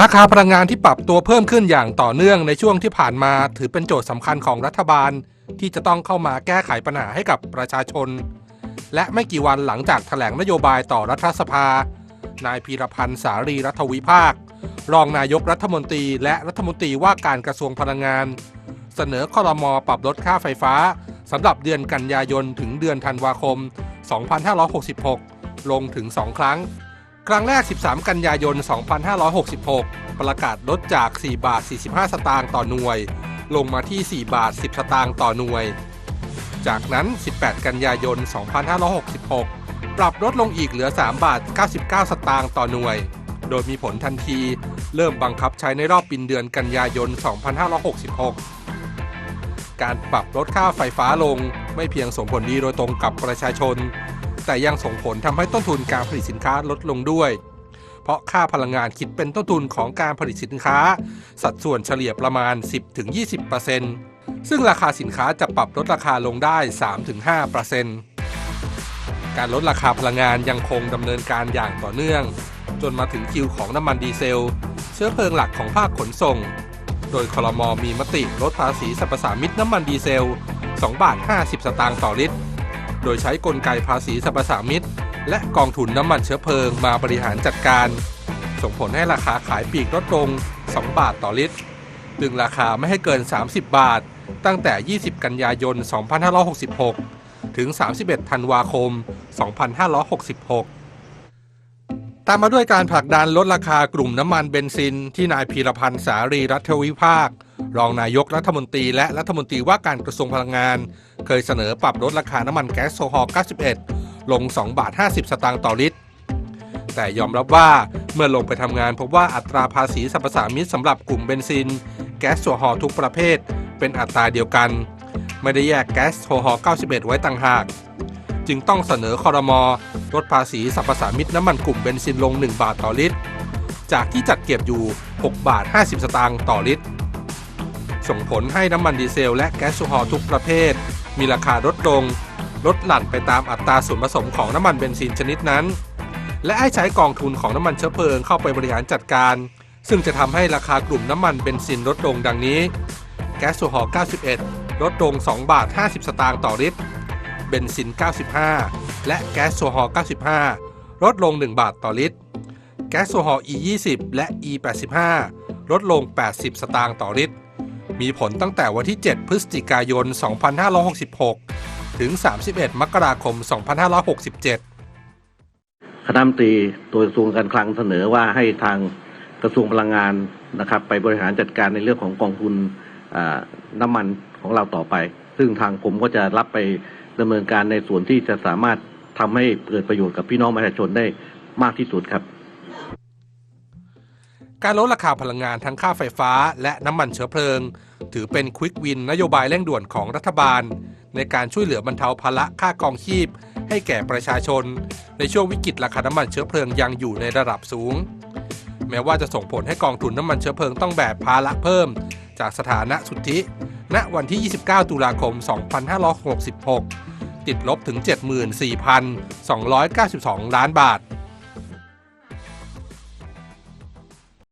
ราคาพลังงานที่ปรับตัวเพิ่มขึ้นอย่างต่อเนื่องในช่วงที่ผ่านมา ถือเป็นโจทย์สำคัญของรัฐบาล ที่จะต้องเข้ามาแก้ไขปัญหาให้กับประชาชน และไม่กี่วันหลังจากแถลงนโยบายต่อรัฐสภา นายพีรพันธ์สารีรัฐวิภาค รองนายกรัฐมนตรี และรัฐมนตรีว่าการกระทรวงพลังงาน เสนอคอรมอปรับลดค่าไฟฟ้าสำหรับเดือนกันยายนถึงเดือนธันวาคม 2566 ลงถึง 2 ครั้ง ครั้งแรก 13 กันยายน 2566 ประกาศลดจาก 4 บาท 45 สตางค์ต่อหน่วย ลงมาที่ 4 บาท 10 สตางค์ต่อหน่วย จากนั้น 18 กันยายน 2566 ปรับลดลงอีกเหลือ 3 บาท 99 สตางค์ต่อหน่วย โดยมีผลทันที เริ่มบังคับใช้ในรอบปินเดือนกันยายน 2566 การปรับลดค่าไฟฟ้าลงไม่เพียงส่งผลดีโดยตรงกับประชาชน แต่ยังส่งผลทำให้ต้นทุนการผลิตสินค้าลดลงด้วย เพราะค่าพลังงานคิดเป็นต้นทุนของการผลิตสินค้า สัดส่วนเฉลี่ยประมาณ 10-20%ซึ่งราคาสินค้าจะปรับลดราคาลงได้ 3-5%การลดราคาพลังงานยังคงดำเนินการอย่างต่อเนื่อง จนมาถึงคิวของน้ำมันดีเซล เชื้อเพลิงหลักของภาคขนส่ง โดยคลมมีมติลดภาษีสรรพสามิตน้ำมันดีเซล 2 บาท 50 สตางค์ต่อลิตร โดยใช้กลไกภาษีสรรพสามิตและกองทุนน้ำมันเชื้อเพลิงมาบริหารจัดการ ส่งผลให้ราคาขายปีกลดลง 2 บาทต่อลิตร ดึงราคาไม่ให้เกิน 30 บาท ตั้งแต่ 20 กันยายน 2566 ถึง 31 ธันวาคม 2566ตามมาด้วยการผลักดันลดราคากลุ่มน้ำมันเบนซิน ที่นายพีรพันธ์สารีรัฐวิภาค รองนายกรัฐมนตรีและรัฐมนตรีว่าการกระทรวงพลังงาน เคยเสนอปรับลดราคาน้ำมันแก๊สโซฮอล์91 ลง 2 บาท 50 สตางค์ต่อลิตร แต่ยอมรับว่าเมื่อลงไปทำงานพบว่าอัตราภาษีสรรพสามิตสำหรับกลุ่มเบนซิน แก๊สโซฮอล์ทุกประเภท เป็นอัตราเดียวกัน ไม่ได้แยกแก๊สโซฮอล์91 ไว้ต่างหาก จึงต้องเสนอคอรมอลดภาษีสรรพสามิตน้ำมันกลุ่มเบนซินลง 1 บาทต่อลิตร จากที่จัดเก็บอยู่ 6 บาท 50 สตางค์ต่อลิตรส่งผลให้น้ำมันดีเซลและแก๊สโซฮอลทุกประเภท มีราคาลดลง ลดหลั่นไปตามอัตราส่วนผสมของน้ำมันเบนซินชนิดนั้น และให้ใช้กองทุนของน้ำมันเชื้อเพลิงเข้าไปบริหารจัดการ ซึ่งจะทำให้ราคากลุ่มน้ำมันเบนซินลดลงดังนี้ แก๊สโซฮอล์91 ลดลง 2 บาท 50 สตางค์ต่อลิตร เบนซิน 95 และแก๊สโซฮอล์95 ลดลง 1 บาทต่อลิตร แก๊สโซฮอล์ E20 และ E85 ลดลง 80 สตางค์ต่อลิตร มีผลตั้งแต่วันที่ 7 พฤศจิกายน 2566 ถึง 31 มกราคม 2567 คณะมนตรีโดยกระทรวงการคลังเสนอว่าให้ทางกระทรวงพลังงานนะครับ ไปบริหารจัดการในเรื่องของกองทุนน้ำมันของเราต่อไป ซึ่งทางผมก็จะรับไปดำเนินการในส่วนที่จะสามารถทำให้เกิดประโยชน์กับพี่น้องประชาชนได้มากที่สุดครับ การลดราคาพลังงานทั้งค่าไฟฟ้าและน้ำมันเชื้อเพลิง ถือเป็นควิกวินนโยบายเร่งด่วนของรัฐบาล ในการช่วยเหลือบรรเทาภาระค่ากองชีพ ให้แก่ประชาชน ในช่วงวิกฤตราคาน้ำมันเชื้อเพลิงยังอยู่ในระดับสูง แม้ว่าจะส่งผลให้กองทุนน้ำมันเชื้อเพลิงต้องแบกภาระเพิ่ม จากสถานะสุทธิ ณวันที่ 29 ตุลาคม 2566 ติดลบถึง 74,292 ล้านบาท